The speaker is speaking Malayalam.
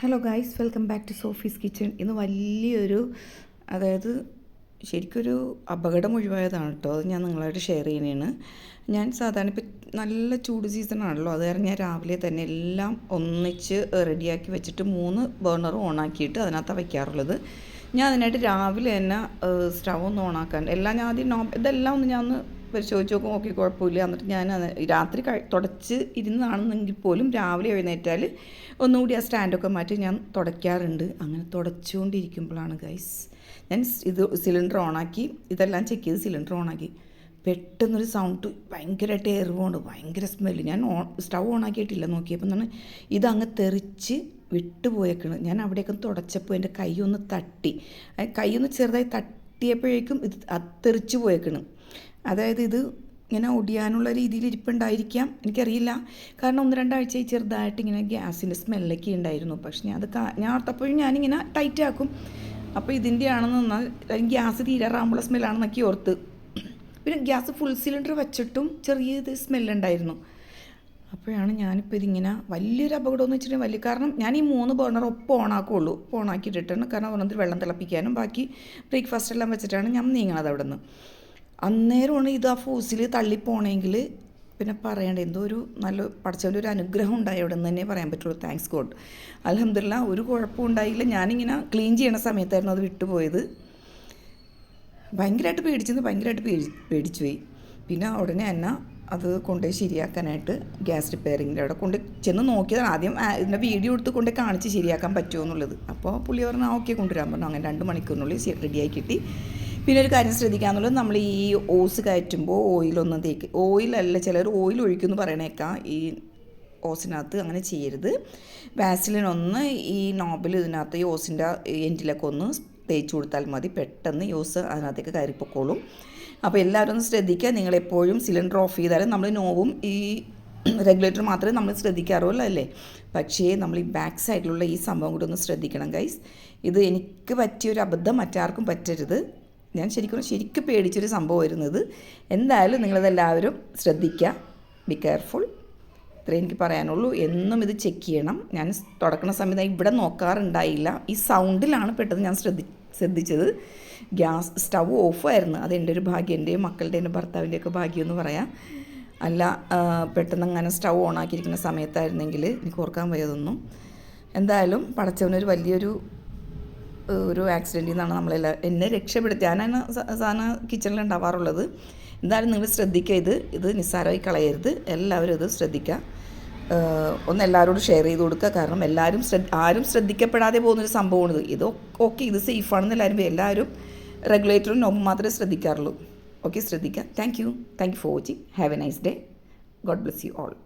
Hello guys welcome back to Sophie's kitchen ഇന്ന് വലിയൊരു അതായത് ശരിക്കൊരു അപകടം ഒഴിവായതാണ് കേട്ടോ. അത് ഞാൻ നിങ്ങളായിട്ട് ഷെയർ ചെയ്യുന്നതാണ്. ഞാൻ സാധാരണ ഇപ്പം നല്ല ചൂട് സീസൺ ആണല്ലോ. അത് കാരണം ഞാൻ രാവിലെ തന്നെ എല്ലാം ഒന്നിച്ച് റെഡിയാക്കി വെച്ചിട്ട് മൂന്ന് ബേർണർ ഓണാക്കിയിട്ട് അതിനകത്താണ് വയ്ക്കാറുള്ളത് ഞാൻ അതിനായിട്ട് രാവിലെ തന്നെ സ്റ്റവ് ഒന്ന് ഓണാക്കാൻ എല്ലാം ഞാൻ ആദ്യം നോ ഇതെല്ലാം ഒന്ന് ഞാൻ ഒന്ന് പരിശോധിച്ച് നോക്കും ഓക്കെ കുഴപ്പമില്ല. എന്നിട്ട് ഞാൻ രാത്രി തുടച്ച് ഇരുന്നാണെന്നെങ്കിൽ പോലും രാവിലെ എഴുന്നേറ്റാൽ ഒന്നുകൂടി ആ സ്റ്റാൻഡൊക്കെ മാറ്റി ഞാൻ തുടയ്ക്കാറുണ്ട്. അങ്ങനെ തുടച്ചുകൊണ്ടിരിക്കുമ്പോഴാണ് ഗൈസ് ഞാൻ ഇത് സിലിണ്ടർ ഓണാക്കി ഇതെല്ലാം ചെക്ക് ചെയ്ത് സിലിണ്ടർ ഓണാക്കി. പെട്ടെന്നൊരു സൗണ്ട് ഭയങ്കരമായിട്ട് എറിവുണ്ട് ഭയങ്കര സ്മെല്ല്. ഞാൻ ഓൺ സ്റ്റൗ ഓണാക്കിയിട്ടില്ല നോക്കിയപ്പോൾ എന്താണ് ഇതങ്ങ് തെറിച്ച് വിട്ടുപോയേക്കണ്. ഞാൻ അവിടെയൊക്കെ തുടച്ചപ്പോൾ എന്റെ കൈയൊന്ന് തട്ടി. കൈയൊന്ന് ചെറുതായി തട്ടിയപ്പോഴേക്കും ഇത് തെറിച്ച് പോയേക്കണ്. അതായത് ഇത് ഇങ്ങനെ ഒടിയാനുള്ള രീതിയിൽ ഇരിപ്പുണ്ടായിരിക്കാം. എനിക്കറിയില്ല. കാരണം ഒന്ന് രണ്ടാഴ്ചയായി ചെറുതായിട്ട് ഇങ്ങനെ ഗ്യാസിന്റെ സ്മെല്ലൊക്കെ ഉണ്ടായിരുന്നു. പക്ഷേ ഞാൻ അത് ഞാൻ ഓർത്തപ്പോഴും ഞാനിങ്ങനെ ടൈറ്റ് ആക്കും. അപ്പോൾ ഇതിന്റെ ആണെന്ന് എന്നാൽ ഗ്യാസ് തീരാറാകുമ്പോൾ സ്മെല്ലാണെന്നൊക്കെ ഓർത്ത്. പിന്നെ ഗ്യാസ് ഫുൾ സിലിണ്ടർ വെച്ചിട്ടും ചെറിയ ഇത് സ്മെല്ലുണ്ടായിരുന്നു. അപ്പോഴാണ് ഞാനിപ്പോൾ ഇതിങ്ങനെ വലിയൊരു അപകടം എന്ന് വെച്ചിട്ടുണ്ടെങ്കിൽ വലിയ കാരണം ഞാൻ ഈ മൂന്ന് ബേണർ ഒപ്പം ഓണാക്കുള്ളൂ ഓണാക്കിയിട്ടിട്ടാണ് കാരണം ഒരെണ്ണത്തിൽ വെള്ളം തിളപ്പിക്കാനും ബാക്കി ബ്രേക്ക്ഫാസ്റ്റ് എല്ലാം വെച്ചിട്ടാണ് ഞാൻ നീങ്ങണത് അവിടെ നിന്ന് അന്നേരമാണ് ഇത് ആ ഫോസിൽ തള്ളിപ്പോണെങ്കിൽ പിന്നെ പറയണ്ട എന്തോ ഒരു നല്ല പഠിച്ചവന്റെ ഒരു അനുഗ്രഹം ഉണ്ടായി അവിടെ നിന്ന് തന്നെ പറയാൻ പറ്റുള്ളൂ. താങ്ക്സ് ഗോഡ് അലഹമില്ല ഒരു കുഴപ്പവും ഉണ്ടായില്ല. ഞാനിങ്ങനെ ക്ലീൻ ചെയ്യണ സമയത്തായിരുന്നു അത് വിട്ടുപോയത്. ഭയങ്കരമായിട്ട് പേടിച്ചെന്ന് ഭയങ്കരമായിട്ട് പേടി പേടിച്ചു പോയി. പിന്നെ ഉടനെ തന്നെ അത് കൊണ്ടുപോയി ശരിയാക്കാനായിട്ട് ഗ്യാസ് റിപ്പയറിങ്ങിന്റെ അവിടെ കൊണ്ട് ചെന്ന് നോക്കിയതാണ്. ആദ്യം ഇതിന്റെ വീഡിയോ എടുത്ത് കൊണ്ട് കാണിച്ച് ശരിയാക്കാൻ പറ്റുമോ എന്നുള്ളത്. അപ്പോൾ പുള്ളി പറഞ്ഞു ആ ഓക്കെ കൊണ്ടുവരാൻ പറഞ്ഞു. അങ്ങനെ രണ്ട് മണിക്കൂറിനുള്ളിൽ റെഡിയായി കിട്ടി. പിന്നെ ഒരു കാര്യം ശ്രദ്ധിക്കാന്നുള്ളത് നമ്മൾ ഈ ഓസ് കയറ്റുമ്പോൾ ഓയിലൊന്നും തേക്ക് ഓയിലല്ല ചിലർ ഓയിൽ ഒഴിക്കുമെന്ന് പറയണേക്കാം ഈ ഓസിനകത്ത് അങ്ങനെ ചെയ്യരുത്. വാസിലിൻ ഒന്ന് ഈ നോബിൽ ഇതിനകത്ത് ഈ ഓസിന്റെ എൻഡിലൊക്കെ ഒന്ന് തേച്ച് കൊടുത്താൽ മതി പെട്ടെന്ന് ഓസ് അതിനകത്തേക്ക് കയറിപ്പോക്കോളും. അപ്പോൾ എല്ലാവരും ഒന്ന് ശ്രദ്ധിക്കുക നിങ്ങളെപ്പോഴും സിലിണ്ടർ ഓഫ് ചെയ്താലും നമ്മൾ നോവും ഈ റെഗുലേറ്റർ മാത്രമേ നമ്മൾ ശ്രദ്ധിക്കാറുള്ളൂ അല്ലേ? പക്ഷേ നമ്മൾ ഈ ബാക്ക് സൈഡിലുള്ള ഈ സംഭവം കൂടി ഒന്ന് ശ്രദ്ധിക്കണം ഗൈസ് ഇത് എനിക്ക് പറ്റിയൊരു അബദ്ധം മറ്റാർക്കും പറ്റരുത്. ഞാൻ ശരിക്കും ശരിക്കും പേടിച്ചൊരു സംഭവം വരുന്നത്. എന്തായാലും നിങ്ങളതെല്ലാവരും ശ്രദ്ധിക്കുക ബി കെയർഫുൾ ഇത്രേ എനിക്ക് പറയാനുള്ളൂ. എന്നും ഇത് ചെക്ക് ചെയ്യണം. ഞാൻ തുടക്കുന്ന സമയത്ത് ഇവിടെ നോക്കാറുണ്ടായില്ല. ഈ സൗണ്ടിലാണ് പെട്ടെന്ന് ഞാൻ ശ്രദ്ധി ശ്രദ്ധിച്ചത്. ഗ്യാസ് സ്റ്റവ് ഓഫായിരുന്നു അത് എന്റെ ഒരു ഭാഗ്യം. എന്റെയും മക്കളുടെ എന്റെ ഭർത്താവിന്റെയൊക്കെ ഭാഗ്യം എന്ന് പറയാം. അല്ല പെട്ടെന്ന് അങ്ങനെ സ്റ്റവ് ഓണാക്കിയിരിക്കുന്ന സമയത്തായിരുന്നെങ്കിൽ എനിക്ക് ഓർക്കാൻ വയ്യതൊന്നും. എന്തായാലും പടച്ചവനൊരു വലിയൊരു ഒരു ആക്സിഡന്റിൽ നിന്നാണ് നമ്മളെല്ലാം എന്നെ രക്ഷപ്പെടുത്തി ഞാനാണ് സാധാരണ കിച്ചണിൽ ഉണ്ടാവാറുള്ളത്. എന്തായാലും നിങ്ങൾ ശ്രദ്ധിക്കുക ഇത്. ഇത് നിസ്സാരമായി കളയരുത്. എല്ലാവരും ഇത് ശ്രദ്ധിക്കുക. ഒന്ന് എല്ലാവരോടും ഷെയർ ചെയ്ത് കൊടുക്കുക. കാരണം എല്ലാവരും ശ്രദ്ധ ആരും ശ്രദ്ധിക്കപ്പെടാതെ പോകുന്നൊരു സംഭവമാണിത് ഇത്. ഓക്കെ ഇത് സേഫാണെന്ന് എല്ലാവരും എല്ലാവരും റെഗുലേറ്ററും നോമ്പ് മാത്രമേ ശ്രദ്ധിക്കാറുള്ളൂ. ഓക്കെ ശ്രദ്ധിക്കുക. Thank you thank you for watching have a nice day God bless you all